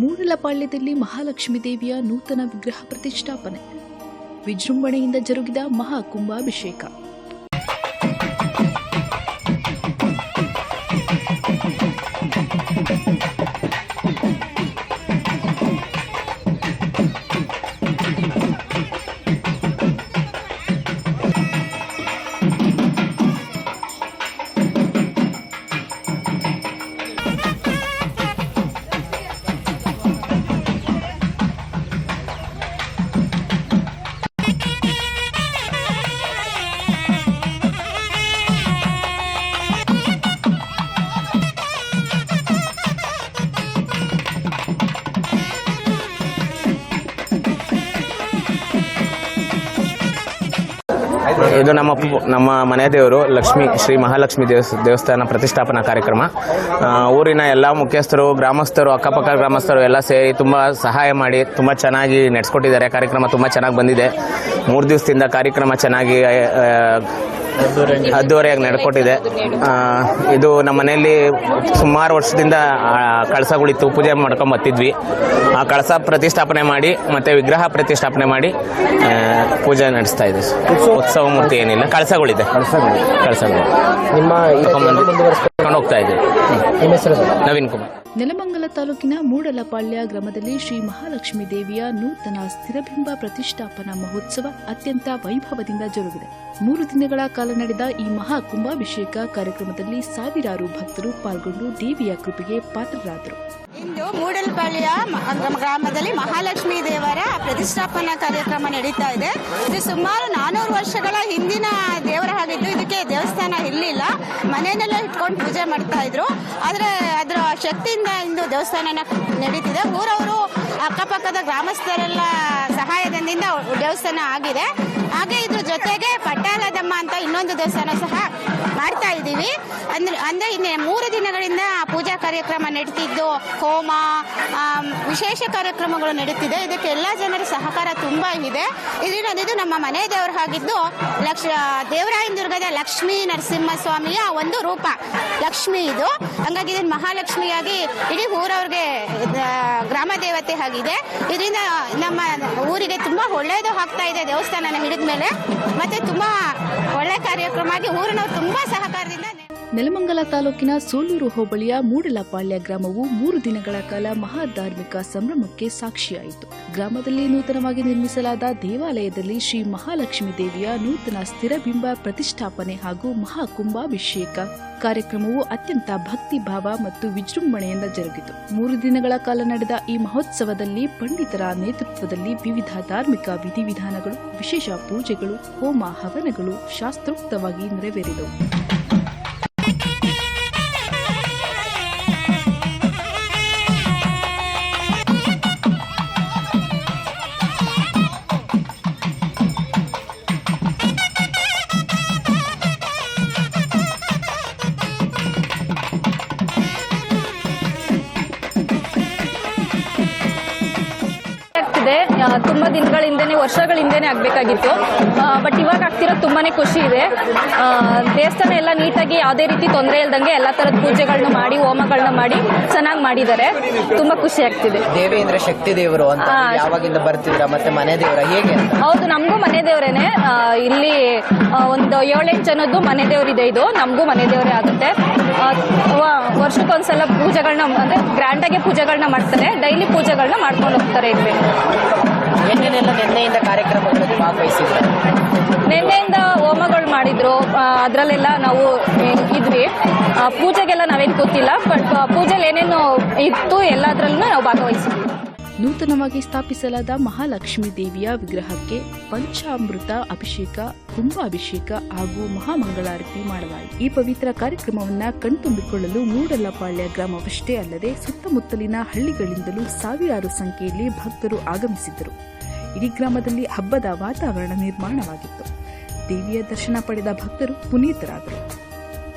ಮೂಡಲಪಾಳ್ಯದಲ್ಲಿ ಮಹಾಲಕ್ಷ್ಮೀ ದೇವಿಯ ನೂತನ ವಿಗ್ರಹ ಪ್ರತಿಷ್ಠಾಪನೆ. ವಿಜೃಂಭಣೆಯಿಂದ ಜರುಗಿದ ಮಹಾಕುಂಭಾಭಿಷೇಕ. ಇದು ನಮ್ಮ ನಮ್ಮ ಮನೆ ದೇವರು ಲಕ್ಷ್ಮಿ, ಶ್ರೀ ಮಹಾಲಕ್ಷ್ಮಿ ದೇವಸ್, ದೇವಸ್ಥಾನ ಪ್ರತಿಷ್ಠಾಪನಾ ಕಾರ್ಯಕ್ರಮ. ಊರಿನ ಎಲ್ಲ ಮುಖ್ಯಸ್ಥರು, ಗ್ರಾಮಸ್ಥರು, ಅಕ್ಕಪಕ್ಕ ಗ್ರಾಮಸ್ಥರು ಎಲ್ಲ ಸೇರಿ ತುಂಬ ಸಹಾಯ ಮಾಡಿ ತುಂಬ ಚೆನ್ನಾಗಿ ನಡೆಸ್ಕೊಟ್ಟಿದ್ದಾರೆ. ಕಾರ್ಯಕ್ರಮ ತುಂಬ ಚೆನ್ನಾಗಿ ಬಂದಿದೆ. ಮೂರು ದಿವಸದಿಂದ ಕಾರ್ಯಕ್ರಮ ಚೆನ್ನಾಗಿ ಅದ್ದೂರಿಯಾಗಿ ನಡ್ಕೊಟ್ಟಿದೆ. ಇದು ನಮ್ಮ ಮನೆಯಲ್ಲಿ ಸುಮಾರು ವರ್ಷದಿಂದ ಕಳಸಗಳಿತ್ತು ಪೂಜೆ ಮಾಡ್ಕೊಂಡು ಬರ್ತಿದ್ವಿ. ಆ ಕಳಸ ಪ್ರತಿಷ್ಠಾಪನೆ ಮಾಡಿ ಮತ್ತೆ ವಿಗ್ರಹ ಪ್ರತಿಷ್ಠಾಪನೆ ಮಾಡಿ ಪೂಜೆ ನಡೆಸ್ತಾ ಇದ್ದೀವಿ ಉತ್ಸವ ಮೂರ್ತಿ ಏನಿಲ್ಲ ಕಳಸಗಳಿದೆ. ಕಳಸಗಳು ನಿಮ್ಮ ಈ ಕರ್ಕೊಂಡು ಹೋಗ್ತಾ ಇದ್ದೀವಿ ಹೆಸರು ನವೀನ್ ಕುಮಾರ್. ನೆಲಮಂಗಲ ತಾಲೂಕಿನ ಮೂಡಲಪಾಳ್ಯ ಗ್ರಾಮದಲ್ಲಿ ಶ್ರೀ ಮಹಾಲಕ್ಷ್ಮೀ ದೇವಿಯ ನೂತನ ಸ್ಥಿರಬಿಂಬ ಪ್ರತಿಷ್ಠಾಪನಾ ಮಹೋತ್ಸವ ಅತ್ಯಂತ ವೈಭವದಿಂದ ಜರುಗಿದೆ. ಮೂರು ದಿನಗಳ ಕಾಲ ನಡೆದ ಈ ಮಹಾ ಕುಂಭಾಭಿಷೇಕ ಕಾರ್ಯಕ್ರಮದಲ್ಲಿ ಸಾವಿರಾರು ಭಕ್ತರು ಪಾಲ್ಗೊಂಡು ದೇವಿಯ ಕೃಪೆಗೆ ಪಾತ್ರರಾದರು. ಇಂದು ಮೂಡಲಪಾಳ್ಯ ಗ್ರಾಮದಲ್ಲಿ ಮಹಾಲಕ್ಷ್ಮಿ ದೇವರ ಪ್ರತಿಷ್ಠಾಪನಾ ಕಾರ್ಯಕ್ರಮ ನಡೀತಾ ಇದೆ. ಇದು ಸುಮಾರು ನಾನೂರು ವರ್ಷಗಳ ಹಿಂದಿನ ದೇವರ ಹಾಗಿದ್ದು ಇದಕ್ಕೆ ದೇವಸ್ಥಾನ ಇರಲಿಲ್ಲ. ಮನೆಯಲ್ಲೇ ಇಟ್ಕೊಂಡು ಪೂಜೆ ಮಾಡ್ತಾ ಇದ್ರು. ಆದರೆ ಅದರ ಶಕ್ತಿಯಿಂದ ಇಂದು ದೇವಸ್ಥಾನನ ನಡೀತಿದೆ. ಊರವರು ಅಕ್ಕಪಕ್ಕದ ಗ್ರಾಮಸ್ಥರೆಲ್ಲ ಸಹಾಯದಿಂದ ದೇವಸ್ಥಾನ ಆಗಿದೆ. ಹಾಗೆ ಇದ್ರ ಜೊತೆಗೆ ಪಟ್ಟಾಲದಮ್ಮ ಅಂತ ಇನ್ನೊಂದು ದೇವಸ್ಥಾನ ಸಹ ಮಾಡ್ತಾ ಇದ್ದೀವಿ. ಅಂದ್ರೆ ಅಂದ್ರೆ ಇನ್ನೇ ಮೂರು ದಿನಗಳಿಂದ ಪೂಜಾ ಕಾರ್ಯಕ್ರಮ ನಡೀತಿದ್ದು. ಹೋಮ ವಿಶೇಷ ಕಾರ್ಯಕ್ರಮಗಳು ನಡೀತಿದೆ. ಇದಕ್ಕೆ ಎಲ್ಲ ಜನರ ಸಹಕಾರ ತುಂಬಾ ಇದೆ. ಇದರಿಂದ ಇದು ನಮ್ಮ ಮನೆ ದೇವರು ಆಗಿದ್ದು ಲಕ್ಷ ಲಕ್ಷ್ಮಿ ದುರ್ಗದ ಲಕ್ಷ್ಮೀ ನರಸಿಂಹಸ್ವಾಮಿಯ ಒಂದು ರೂಪ. ಲಕ್ಷ್ಮಿ ಇದು. ಹಂಗಾಗಿ ಇದನ್ನು ಮಹಾಲಕ್ಷ್ಮಿಯಾಗಿ ಇಡೀ ಊರವ್ರಿಗೆ ಗ್ರಾಮ ದೇವತೆ ಆಗಿದೆ. ಇದರಿಂದ ನಮ್ಮ ಊರಿಗೆ ತುಂಬಾ ಒಳ್ಳೆಯದು ಆಗ್ತಾ ಇದೆ ದೇವಸ್ಥಾನನ ಹಿಡಿದ ಮೇಲೆ ಮತ್ತೆ ತುಂಬಾ ಕಾರ್ಯಕ್ರಮ ಆಗಿ ಊರಿನವರು ತುಂಬಾ ಸಹಕಾರದಿಂದ ನೆಲಮಂಗಲ ತಾಲೂಕಿನ ಸೋಲೂರು ಹೋಬಳಿಯ ಮೂಡಲಪಾಳ್ಯ ಗ್ರಾಮವು ಮೂರು ದಿನಗಳ ಕಾಲ ಮಹಾಧಾರ್ಮಿಕ ಸಂಭ್ರಮಕ್ಕೆ ಸಾಕ್ಷಿಯಾಯಿತು. ಗ್ರಾಮದಲ್ಲಿ ನೂತನವಾಗಿ ನಿರ್ಮಿಸಲಾದ ದೇವಾಲಯದಲ್ಲಿ ಶ್ರೀ ಮಹಾಲಕ್ಷ್ಮಿ ದೇವಿಯ ನೂತನ ಸ್ಥಿರಬಿಂಬ ಪ್ರತಿಷ್ಠಾಪನೆ ಹಾಗೂ ಮಹಾಕುಂಭಾಭಿಷೇಕ ಕಾರ್ಯಕ್ರಮವು ಅತ್ಯಂತ ಭಕ್ತಿ ಭಾವ ಮತ್ತು ವಿಜೃಂಭಣೆಯಿಂದ ಜರುಗಿತು. ಮೂರು ದಿನಗಳ ಕಾಲ ನಡೆದ ಈ ಮಹೋತ್ಸವದಲ್ಲಿ ಪಂಡಿತರ ನೇತೃತ್ವದಲ್ಲಿ ವಿವಿಧ ಧಾರ್ಮಿಕ ವಿಧಿವಿಧಾನಗಳು, ವಿಶೇಷ ಪೂಜೆಗಳು, ಹೋಮ ಹವನಗಳು ಶಾಸ್ತ್ರೋಕ್ತವಾಗಿ ನೆರವೇರಿದವು. ಆಗ್ತಿದೆ ಆ, ತುಂಬಾ ದಿನಗಳ ಹಿಂದೆನೆ ವರ್ಷಗಳ ಹಿಂದೆನೆ ಆಗ್ಬೇಕಾಗಿತ್ತು ಬಟ್ ಇವಾಗ ಆಗ್ತಿರೋದು ತುಂಬಾನೇ ಖುಷಿ ಇದೆ. ಆ, ದೇವಸ್ಥಾನ ಎಲ್ಲ ನೀಟಾಗಿ ಯಾವುದೇ ರೀತಿ ತೊಂದರೆ ಇಲ್ದಂಗೆ ಎಲ್ಲ ತರದ ಪೂಜೆಗಳನ್ನ ಮಾಡಿ ಹೋಮಗಳನ್ನ ಮಾಡಿ ಚೆನ್ನಾಗಿ ಮಾಡಿದ್ದಾರೆ. ತುಂಬಾ ಖುಷಿ ಆಗ್ತಿದೆ. ದೇವೇಂದ್ರ ಶಕ್ತಿ ದೇವರು ಅಂತ. ಯಾವಾಗಿಂದ ಬರ್ತಿದ್ರ ಮತ್ತೆ ಮನೆ ದೇವರ ಹೇಗೆ ಹೌದು ನಮಗೂ ಮನೆ ದೇವರೇನೆ. ಇಲ್ಲಿ ಒಂದು ಏಳೆಂಟು ಜನದ್ದು ಮನೆ ದೇವರಿದೆ ಇದು. ನಮಗೂ ಮನೆ ದೇವರೇ ಆಗುತ್ತೆ. ವರ್ಷಕ್ಕೊಂದ್ಸಲ ಪೂಜೆಗಳನ್ನ ಅಂದ್ರೆ ಗ್ರ್ಯಾಂಡ್ ಆಗಿ ಪೂಜೆಗಳನ್ನ ಮಾಡ್ತಾರೆ. ಡೈಲಿ ಪೂಜೆಗಳನ್ನ ಮಾಡ್ಕೊಂಡು ಹೋಗ್ತಾರೆ ಇಲ್ಲಿ. ಏನೇನೆಲ್ಲ ನಿನ್ನೆಯಿಂದ ಕಾರ್ಯಕ್ರಮಗಳಲ್ಲಿ ಭಾಗವಹಿಸಿದ್ರು ನಿನ್ನೆಯಿಂದ ಹೋಮಗಳು ಮಾಡಿದ್ರು. ಅದರಲ್ಲೆಲ್ಲ ನಾವು ಇದ್ವಿ. ಪೂಜೆಗೆಲ್ಲ ನಾವೇನು ಕೂತಿಲ್ಲ. ಬಟ್ ಪೂಜೆಲಿ ಏನೇನು ಇತ್ತು ಎಲ್ಲದ್ರಲ್ಲೂ ನಾವು ಭಾಗವಹಿಸಿದ್ವಿ. ನೂತನವಾಗಿ ಸ್ಥಾಪಿಸಲಾದ ಮಹಾಲಕ್ಷ್ಮಿ ದೇವಿಯ ವಿಗ್ರಹಕ್ಕೆ ಪಂಚಾಮೃತ ಅಭಿಷೇಕ, ಕುಂಭಾಭಿಷೇಕ ಹಾಗೂ ಮಹಾಮಂಗಳಾರತಿ ಮಾಡಲಾಯಿತು. ಈ ಪವಿತ್ರ ಕಾರ್ಯಕ್ರಮವನ್ನ ಕಣ್ತುಂಬಿಕೊಳ್ಳಲು ಮೂಡಲಪಾಳ್ಯ ಗ್ರಾಮವಷ್ಟೇ ಅಲ್ಲದೆ ಸುತ್ತಮುತ್ತಲಿನ ಹಳ್ಳಿಗಳಿಂದಲೂ ಸಾವಿರಾರು ಸಂಖ್ಯೆಯಲ್ಲಿ ಭಕ್ತರು ಆಗಮಿಸಿದ್ದರು. ಇಡೀ ಗ್ರಾಮದಲ್ಲಿ ಹಬ್ಬದ ವಾತಾವರಣ ನಿರ್ಮಾಣವಾಗಿತ್ತು. ದೇವಿಯ ದರ್ಶನ ಪಡೆದ ಭಕ್ತರು ಪುನೀತರಾದರು.